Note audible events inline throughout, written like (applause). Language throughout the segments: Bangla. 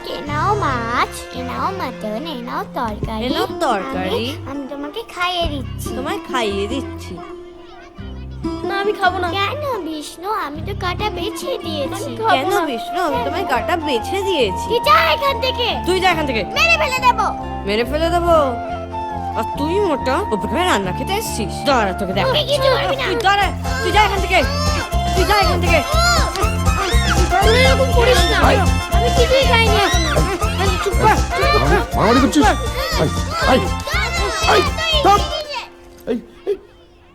যাক এ নাও মাছ এ নাও মাটন এ নাও তরকারি। এ নাও তরকারি। আমি- আমি তোমাকে খাইয়ে দিচ্ছি। তোমায় খাইয়ে দিচ্ছি। না আমি খাব না। কেন বিষ্ণু? আমি তো কাটা বেছে দিয়েছি। কেন বিষ্ণু? আমি তোমায় কাটা বেছে দিয়েছি। তুই যা এখান থেকে। তুই যা এখান থেকে। মেরে ফেলে দেবো। মেরে ফেলে দেবো। আর তুই মোটা ওপরে রান্না খেতে এসছিস। দাঁড়া তোকে দেখ তুই দাঁড়া তুই যা এখান থেকে। তুই যা এখান থেকে। তাহলে এরকম করিস না। আমি কিছুই খাইনি। মারামারি করছিস?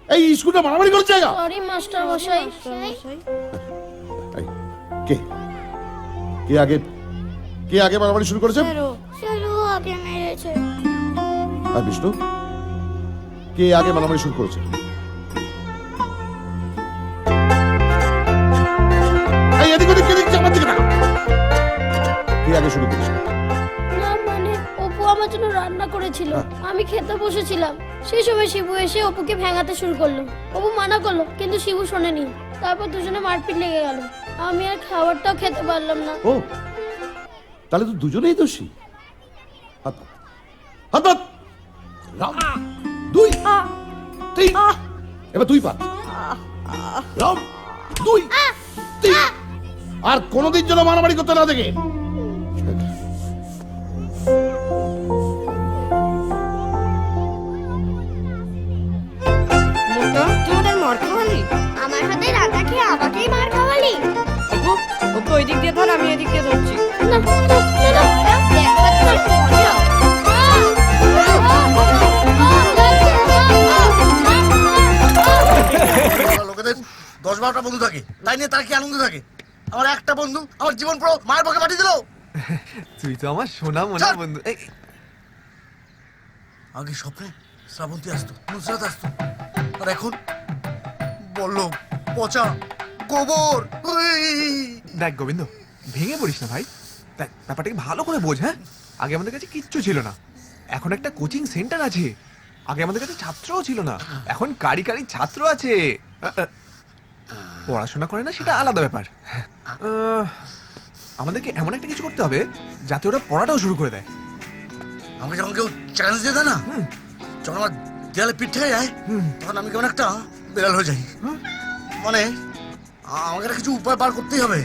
এই, স্কুলটা করছে সরি মাস্টার মশাই। কে? কে আগে কে আগে মারামারি শুরু করেছে? চলো আগে মেরেছে। আর বিষ্ণু? কে আগে মারামারি শুরু করেছে? কে আগে শুরু করেছে। না মানে অপু আমার জন্য রান্না করেছিল। আমি খেতে বসেছিলাম। সেই সময় শিবু এসে অপুকে ভেঙাতে শুরু করল। অপু মানা করল কিন্তু শিবু শোনেনি। তারপর দুজনে মারপিট লেগে গেল। আমি আর খাবারটাও খেতে পারলাম না। ও তাহলে তো দুজনেই দোষী। হাত। হাত রাম দুই তিন। এবার তুই পাত রাম দুই তিন। আর কোনোদিন যেন মারামারি করতে না দেখে। মোটা মার খাওয়ালি? আমার হাতে রান্না খেয়ে আমাকেই মার খাওয়ালি। অপু ওকে ওই দিক দিয়ে ধর আমি এদিক দিয়ে ধরছি। না না, না, না। লোকেদের দশ বারোটা বন্ধু থাকে তাই নিয়ে তারা কি আনন্দ থাকে? আমার একটা বন্ধু আমার জীবন পুরো মায়ের পক্ষে পাঠিয়ে দিল। (laughs) তুই তো আমার সোনা মোনা। বন্ধু। আগে স্বপ্নে শ্রাবন্তী আসতো নুসরাত আসতো। আর এখন বলল পচা গোবর। দেখ গোবিন্দ ভেঙে পড়িস না ভাই। দেখ ব্যাপারটাকে ভালো করে বোঝ হ্যাঁ? আগে আমাদের কাছে কিচ্ছু ছিল না। এখন একটা কোচিং সেন্টার আছে। আগে আমাদের কাছে ছাত্রও ছিল না। এখন কারি কারি ছাত্র আছে। পড়াশোনা করে না সেটা আলাদা ব্যাপার। আহ, আমাদেরকে এমন একটা কিছু করতে হবে যাতে ওরা পড়াটাও শুরু করে দেয়। আমাকে যখন কেউ চ্যালেঞ্জ দিয়ে দেয় না যখন আমার দেয়ালে পিঠ থেকে যায় তখন আমি কেমন একটা বেড়াল হয়ে যাই। মানে আমাকে একটা কিছু উপায় বার করতেই হবে।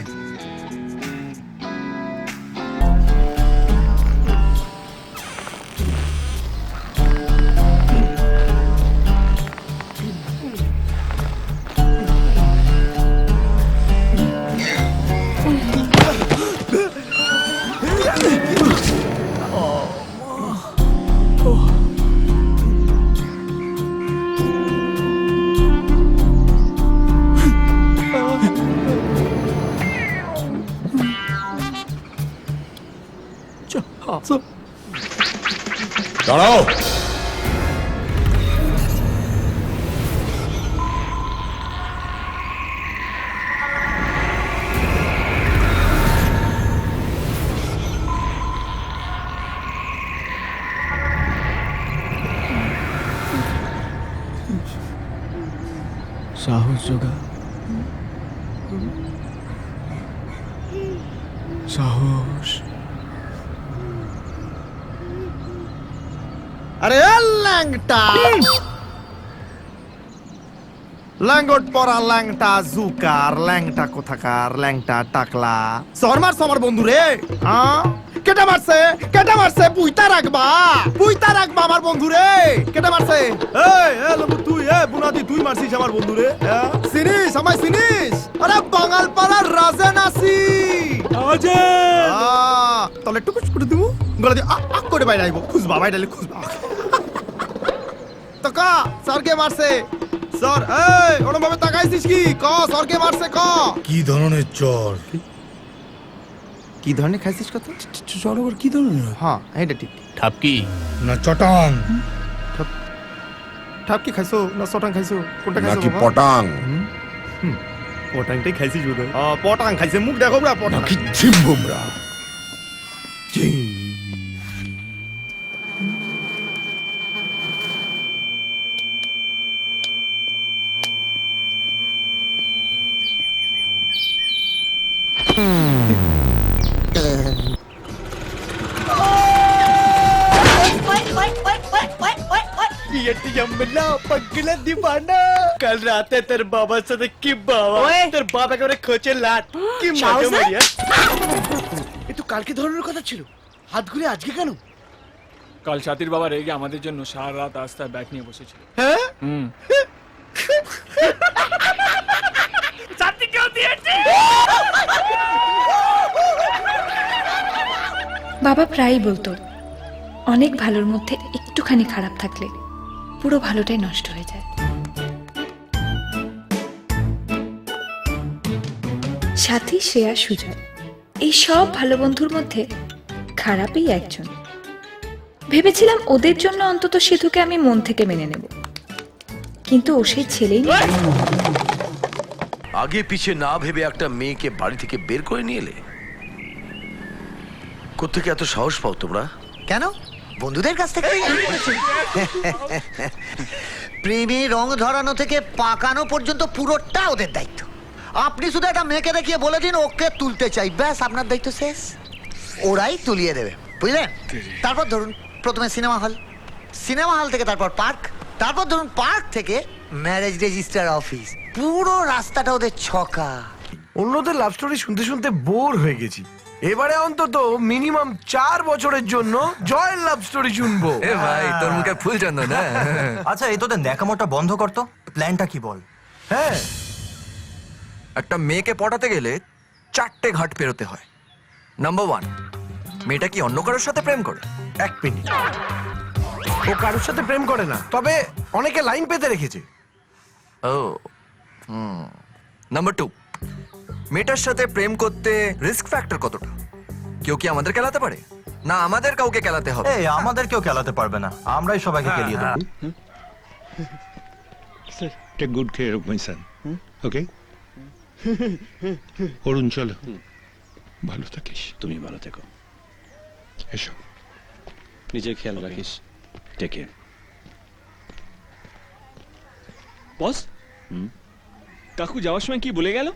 দাঁড়াও সাহস আরে ল্যাংটা। ল্যাঙ্গট পরা ল্যাংটা জুকার ল্যাংটা কোথাকার ল্যাংটা টাকলা। সর মারছে আমার বন্ধু রে হ্যাঁ? কেটে মারছে কেটে মারছে পুইতা রাখবা। পুইতা রাখবা আমার বন্ধু রে কেটে মারছে। এই এ লবু তুই এ বুনাদি তুই মারছিস আমার বন্ধু রে হ্যাঁ? চিনিস আমায় চিনিস আরে বাঙাল পাড়ার রাজেন আসি আজে তাহলে একটু কুচ করে দিবো? গলা দিয়ে আক আক করে বাইরে আইবো। খুঁজবা বাইরে আইলে খুঁজবা। তো ক সরকে মারছে। সর এই ওরম ভাবে তাকাইছিস কি? ক সরকে মারছে ক। কি ধরনের চর? কি? ধরনের খাইছিস কত কি ধরনের? হ্যাঁ এটা ঠিক। ঠাপকি না চটাং। ঠাপ। কি খাইছো? না সটাং খাইছো? কোনটা খাইছো নাকি? পটাং? পটাংটাই খাইছিস বোধ পটাং খাইছে। মুখ দেখো পটাং। নাকি ঝিমবুমরা? यमला पगला दीवाना। কাল রাতে তোর বাবার সাথে কি বাবা তোর বাপ একেবারে খোঁচে লাট কি মজা মারিয়া এ তো কালকে ধরনের কথা ছিল হাত ঘুরে আজকে কেন কাল সাথীর বাবা রেগে আমাদের জন্য সারা রাত রাস্তায় ব্যাগ নিয়ে বসেছিল হ্যাঁ হুম বাবা প্রায়ই বলতো অনেক ভালোর মধ্যে একটুখানি খারাপ থাকলে পুরো ভালোটাই নষ্ট হয়ে যায়। সাথী শ্রেয়া সুজয় এই সব ভালো বন্ধুর মধ্যে খারাপই একজন। ভেবেছিলাম ওদের জন্য অন্তত সিধুকে আমি মন থেকে মেনে নেব। কিন্তু ও সেই ছেলেই আগে পিছে না ভেবে একটা মেয়েকে বাড়ি থেকে বের করে নিয়ে এলে? কোথেকে এত সাহস পাও তোমরা? কেন? বন্ধুদের কাছ থেকে। প্রেমে রং ধরানো থেকে পাকানো পর্যন্ত পুরোটা ওদের দায়িত্ব। আপনি শুধু একটা মেয়েকে দেখিয়ে বলে দিন, ওকে তুলতে চাই। ব্যাস, আপনার দায়িত্ব শেষ। ওরাই তুলিয়ে দেবে, বুঝলেন? তারপর ধরুন, প্রথমে সিনেমা হল। সিনেমা হল থেকে তারপর পার্ক। তারপর ধরুন, পার্ক থেকে ম্যারেজ রেজিস্টার অফিস পুরো রাস্তাটা ওদের ছকা। অন্যদের লাভ স্টোরি শুনতে শুনতে বোর হয়ে গেছি। এবারে অন্তত মিনিমাম চার বছরের জন্য জয়ের লাভ স্টোরি শুনব। এ ভাই তোর মুখে ফুল চন্দন না? আচ্ছা এই তোদের ন্যাকামোটা বন্ধ করতো প্ল্যানটা কি বল? হ্যাঁ। একটা মেয়েকে পটাতে গেলে চারটে ঘাট পেরোতে হয়। নাম্বার ওয়ান মেয়েটা কি অন্য কারোর সাথে প্রেম করে? এক মিনিট। ও কারোর সাথে প্রেম করে না তবে অনেকে লাইন পেতে রেখেছে। ও হুম। নাম্বার টু মেয়েটার সাথে প্রেম করতে রিস্ক ফ্যাক্টর কতটা? কেউ কি আমাদের খেলাতে পারে? না আমাদের কাউকে খেলাতে হবে। এই আমাদের কেউ খেলাতে পারবে না। আমরাই সবাইকে খেলিয়ে দেবো। Take good care of my son okay Arun চলো। ভালো থাকিস। তুমি ভালো থেকো। এসো। নিজের খেয়াল রাখিস। টেক কেয়ার বস কাকু যাওয়ার সময় কি বলে গেল?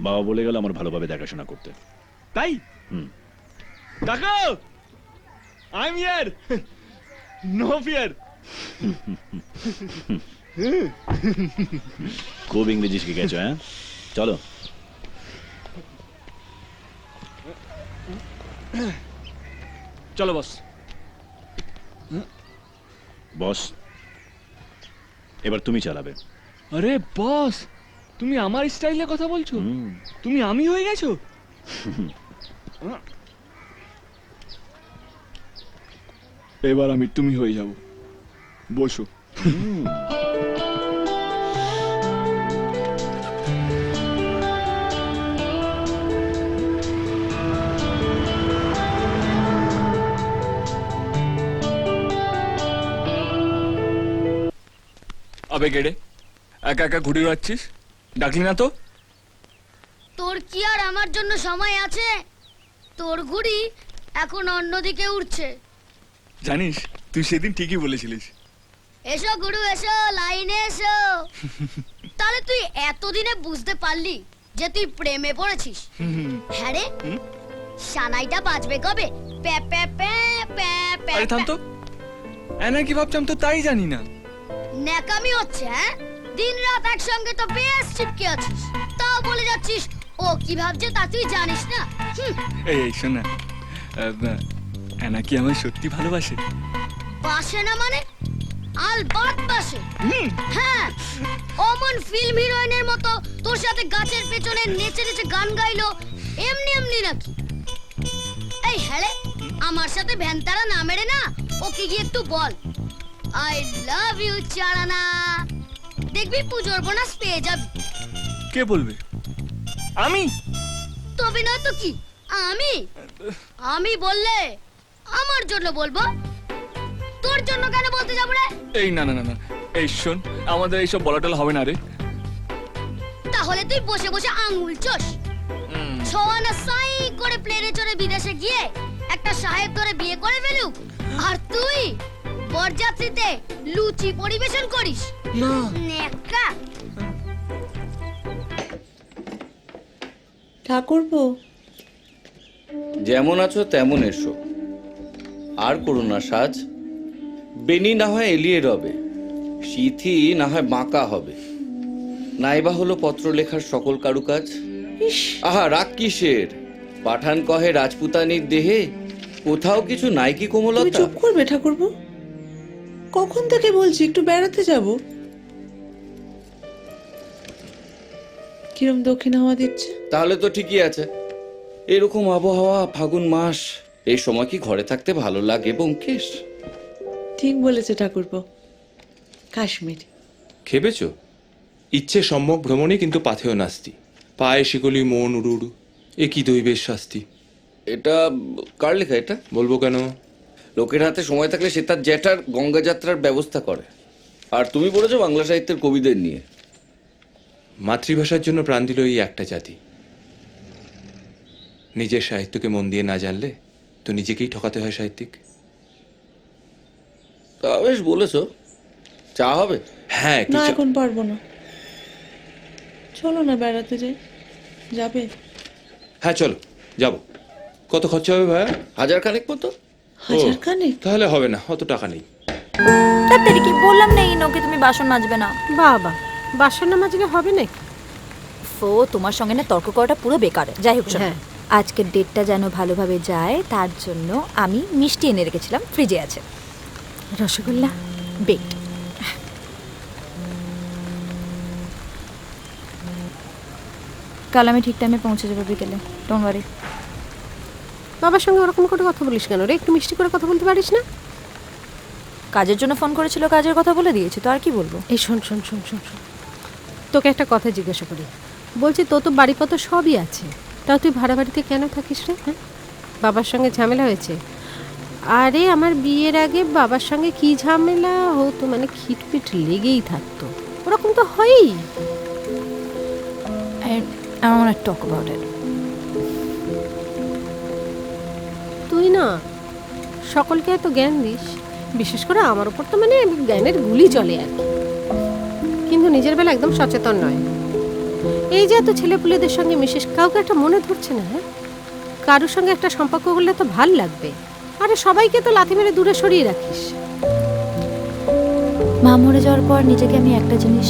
বাবা বলে গেল আমার ভালোভাবে দেখাশোনা করতে। তাই? হুম। কাকু! I am here no fear খুব ইংরেজি শিখে গেছো হ্যাঁ? চলো। চলো বস। বস এবার তুমি চালাবে। আরে বস! তুমি আমার স্টাইলে কথা বলছো? তুমি আমি হয়ে গেছো? এবার আমি তুমি হয়ে যাব। বসো। আবে গেড়ে একা একা ঘুরে বেড়াচ্ছিস? ডাকলি না তো। তোর কি আর আমার জন্য সময় আছে? তোর ঘুড়ি এখন অন্যদিকে উঠছে জানিস তুই সেদিন ঠিকই বলেছিলিস। এসো গুরু এসো লাইনে এসো। (laughs) তাহলে তুই এতদিনে বুঝতে পারলি যে তুই প্রেমে পড়েছিস। হ্যাঁ রে সানাইটা বাজবে কবে? প্যা প্যা প্যা প্যা প্যা আরে থাম তো। এনা কি ভাবছাম তো তাই জানি না। ন্যাকামি হচ্ছে হ্যাঁ? দিন রাত একসঙ্গে তো বেশ চিপকে আছিস। তাও বলে যাচ্ছিস ও কি ভাবছে তা তুই জানিস না? এই এই শোন না। কি আমার সত্যি ভালোবাসে? বাসে না মানে? আলবাত বাসে। হ্যাঁ অমন ফিল্ম হিরোইনের মতো তোর সাথে গাছের পেছনে নেচে নেচে গান গাইলো এমনি এমনি নাকি? এই হ্যালে আমার সাথে ভ্যানতারা না মেরে না ওকে গিয়ে একটু বল। আই লাভ ইউ চারানা দেখবি পুজোর বোনাস পেয়ে যাবি। কে বলবে? আমি? তবে নয় তো কি? আমি? আমি বললে আমার জন্য বলব। তোর জন্য কেন বলতে যাব রে? এই না না না না। এই শোন আমাদের এইসব বলাটল হবে না রে। তাহলে তুই বসে বসে আঙ্গুল চোষ ছোয়ানা সাই করে প্লেনে চড়ে বিদেশে গিয়ে একটা সাহেব ধরে বিয়ে করে ফেলুক। আর তুই বরযাত্রীতে লুচি পরিবেশন করিস। না। নেকা ঠাকুরপো। যেমন আছো তেমন এসো। আর করো না সাজ। বেনি না হয় এলিয়ে রবে। সিথি না হয় বাঁকা হবে। নাইবা হলো পত্র লেখার সকল কারুকাজ। আহা রাগ কিসের? পাঠান কহে রাজপুতানির দেহে। কোথাও কিছু নাই কি কোমলতা? চুপ করবে ঠাকুরবো কখন থেকে বলছি একটু বেড়াতে যাব? কিরম দক্ষিণ হাওয়া দিচ্ছে? তাহলে তো ঠিকই আছে। এরকম আবহাওয়া ফাগুন মাস এই সময় কি ঘরে থাকতে ভালো লাগে ব্যোমকেশ? ঠিক বলেছে ঠাকুরপো। কাশ্মীর। খেপেছ? ইচ্ছে সম্যক ভ্রমণে কিন্তু পাথেয় নাস্তি। পায়ে শিকলি মন উড়ুড়ু এ কি দৈবের শাস্তি? এটা কার লেখা এটা? বলব কেন? লোকের হাতে সময় থাকলে সে তার জ্যাঠার গঙ্গা যাত্রার ব্যবস্থা করে। আর তুমি বলেছ বাংলা সাহিত্যের কবিদের নিয়ে। মাতৃভাষার জন্য প্রাণ দিল এই একটা জাতি। নিজের সাহিত্যকে মন দিয়ে না জানলে তো নিজেকেই ঠকাতে হয় সাহিত্যিক। তা বেশ বলেছ। চা হবে? হ্যাঁ একটু না চা- এখন পারব না। চলো না বেড়াতে যাই। যাবে? হ্যাঁ চলো যাব। কত খরচা হবে ভাইয়া? হাজার খানেক মতো? হাজার খানেক? তাহলে হবে না অত টাকা নেই। তাড়াতাড়ি কি বললাম না এই নৌকে তুমি বাসন মাজবে না? বাবা। বাসন না মাজলে হবে নাকি? ফো তোমার সঙ্গে না তর্ক করাটা পুরো বেকার। যাই হোক শোনো, হ্যাঁ। আজকের ডেটটা যেন ভালোভাবে যায় তার জন্য আমি মিষ্টি এনে রেখেছিলাম ফ্রিজে আছে। রসগোল্লা? বেট। কাল আমি ঠিক টাইমে পৌঁছে যাব বিকেলে ডোন্ট ওয়ারি বাবার সঙ্গে ওরকম করে কথা বলিস কেন রে? একটু মিষ্টি করে কথা বলতে পারিস না? কাজের জন্য ফোন করেছিল কাজের কথা বলে দিয়েছি তো আর কি বলব? এই শোন শোন শোন শোন শোন। তোকে একটা কথা জিজ্ঞাসা করি। বলছি তো তো বাড়ি বাড়িপত্র সবই আছে। তাও তুই ভাড়া বাড়িতে কেন থাকিস রে হ্যাঁ? বাবার সঙ্গে ঝামেলা হয়েছে। আরে আমার বিয়ের আগে বাবার সঙ্গে কি ঝামেলা হতো? মানে খিটপিট লেগেই থাকতো। ওরকম তো হয়ই। টক অ্যাবাউট ইট তুই না সকলকে এত জ্ঞান দিস। বিশেষ করে আমার উপর তো মানে জ্ঞানের গুলি চলে আর কি। নিজের বেলা একদম সচেতন নয়। এই যে এত ছেলেপুলেদের সঙ্গে মিশিস কাউকে একটা মনে ধরছে না হ্যাঁ? কারোর সঙ্গে একটা সম্পর্ক করলে তো ভালো লাগবে। আরে সবাইকে তো লাথি মেরে দূরে সরিয়ে রাখিস। মা মরে যাওয়ার পর নিজেকে আমি একটা জিনিস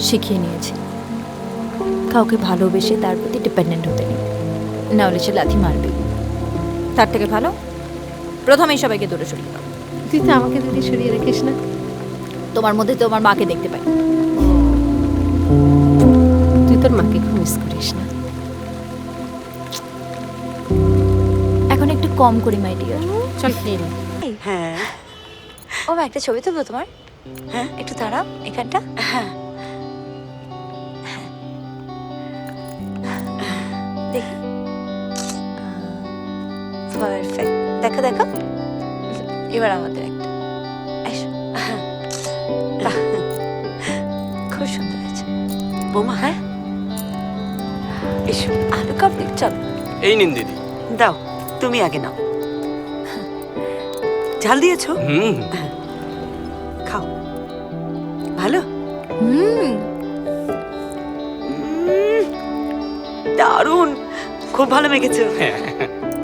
শিখিয়ে নিয়েছি। কাউকে ভালোবেসে তার প্রতি ডিপেন্ডেন্ট হতে নেই। না হলে সে লাথি মারবে। তার থেকে ভালো? প্রথমেই সবাইকে দূরে সরিয়ে দাও। তুই তো আমাকে যদি সরিয়ে রাখিস না। তোমার মধ্যে তোমার মাকে দেখতে পাই। তোর মাকে খুব মিস করিস না। এখন একটু কম করি মাই ডিয়ার চল। খেয়ে নে হ্যাঁ। ও মা একটা ছবি তুলবো তোমার? হ্যাঁ। একটু দাঁড়াও এখানটা। হ্যাঁ। দেখি। পারফেক্ট দেখো দেখো। এবার আমাদের একটা। এসো। খুব সুন্দর হয়েছে। বোমা হ্যাঁ? এসো আলু কাপড় চলো। এই নিন দিদি। দাও তুমি আগে নাও। ঝাল দিয়েছ? হুম। খাও। ভালো? হুম। দারুণ। খুব ভালো মেখেছো।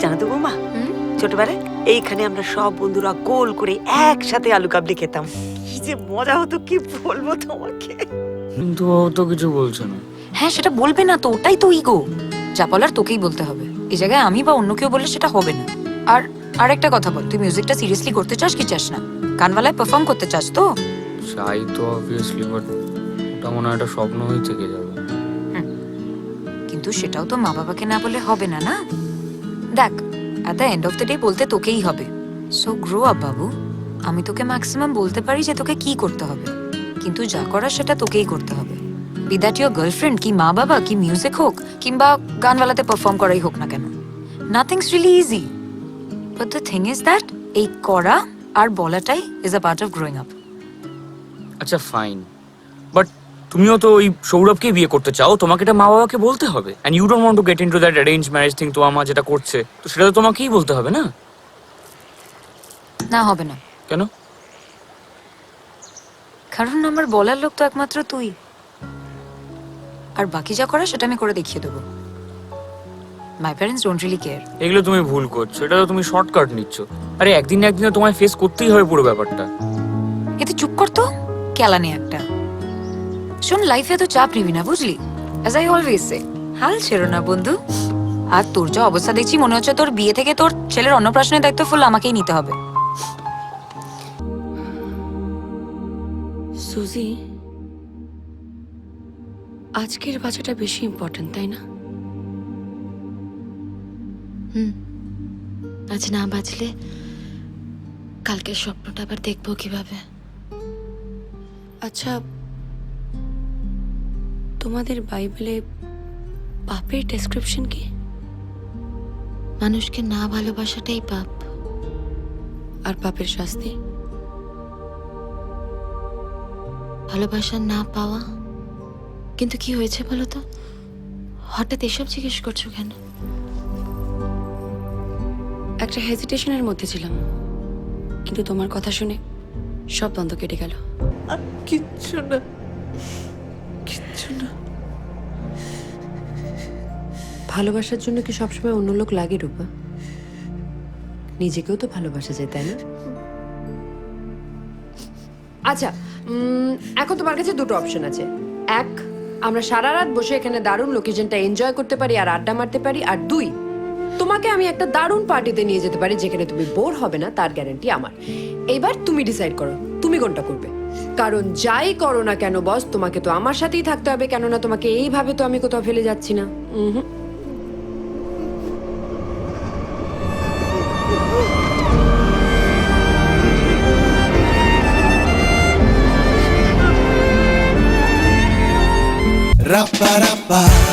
জানো তো বৌমা ছোটবেলায় এইখানে আমরা সব বন্ধুরা গোল করে একসাথে আলু কাবলি খেতাম। কি যে মজা হতো কি বলব তোমাকে? কিন্তু তো কিছু বলছো না। হ্যাঁ সেটা বলবে না তো ওটাই তো ইগো যা বলার তোকেই বলতে হবে। এই জায়গায় আমি বা অন্য কেউ বললে সেটা হবে না। আর আর একটা কথা বল তুই মিউজিকটা সিরিয়াসলি করতে চাস কি চাস না? গানওয়ালায় পারফর্ম করতে চাস তো? চাই তো অবভিয়াসলি বাট ওটা মনে হয় একটা স্বপ্ন হয়ে থেকে যাবে। কিন্তু সেটাও তো মা বাবাকে না বলে হবে না না? দেখ at the end of the day বলতে তোকেই হবে। সো গ্রো আপ বাবু। আমি তোকে ম্যাক্সিমাম বলতে পারি যে তোকে কি করতে হবে। কিন্তু যা করার সেটা তোকেই করতে হবে। বি দ্যাট ইয়োর গার্লফ্রেন্ড কি মা বাবা কি মিউজিক হোক কিংবা গানওয়ালাতে পারফর্ম করাই হোক না কেন nothing's really easy but the thing is that এই করা আর বলাটাই is a part of growing up আচ্ছা ফাইন বাট তুমিও তো ওই সৌরভকে বিয়ে করতে চাও তোমাকে এটা মা বাবাকে বলতে হবে and you don't want to get into that arrange marriage thing তোমার মা যেটা করছে তো সেটা তো তোমাকেই বলতে হবে না না হবে না কেন কারণ আমার বলার লোক তো একমাত্র তুই আর বাকি যা করা সেটা আমি করে দেখিয়ে দেবো। My parents don't really care এগুলো তুমি ভুল করছ এটা তো তুমি শর্টকাট নিচ্ছ। আরে একদিন না একদিন তো তোমায় ফেস করতেই হবে পুরো ব্যাপারটা। এতে চুপ কর তো কেলানি একটা। শোন লাইফে তো চাপ নিবি না বুঝলি? অ্যাজ আই অলওয়েজ সে হাল ছেড়ো না বন্ধু। আর তোর যা অবস্থা দেখছি মনে হচ্ছে তোর বিয়ে থেকে তোর ছেলের অন্নপ্রাশনের দায়িত্ব ফুল আমাকেই নিতে হবে। সুজি আজকের বাচ্চাটা বেশি ইম্পর্টেন্ট তাই না? হুম। আজ না বাঁচলে কালকের স্বপ্নটা আবার দেখব কীভাবে। আচ্ছা তোমাদের বাইবেলে পাপের ডেসক্রিপশন কি? মানুষকে না ভালোবাসাটাই পাপ। আর পাপের শাস্তি? ভালোবাসা না পাওয়া কিন্তু কি হয়েছে বলো তো? হঠাৎ এসব জিজ্ঞেস করছ কেন? একটা হেজিটেশনের মধ্যে ছিলাম। কিন্তু তোমার কথা শুনে সব দ্বন্দ্ব কেটে গেল। কিচ্ছু না। কিচ্ছু না। ভালোবাসার জন্য কি সবসময় অন্য লোক লাগে রূপা? নিজেকেও তো ভালোবাসা যায় তাই না? আচ্ছা এখন তোমার কাছে দুটো অপশন আছে। এক আমরা সারা রাত বসে এখানে দারুণ লোকেশনটা এনজয় করতে পারি আর আড্ডা মারতে পারি। আর দুই, তোমাকে আমি একটা দারুণ পার্টিতে নিয়ে যেতে পারি যেখানে তুমি বোর হবে না, তার গ্যারান্টি আমার। এবার তুমি ডিসাইড করো, তুমি কোনটা করবে? কারণ যাই করো না কেন বস তোমাকে তো আমার সাথেই থাকতে হবে, কেননা তোমাকে এইভাবে তো আমি কোথাও ফেলে যাচ্ছি না। উহুম। Parabá.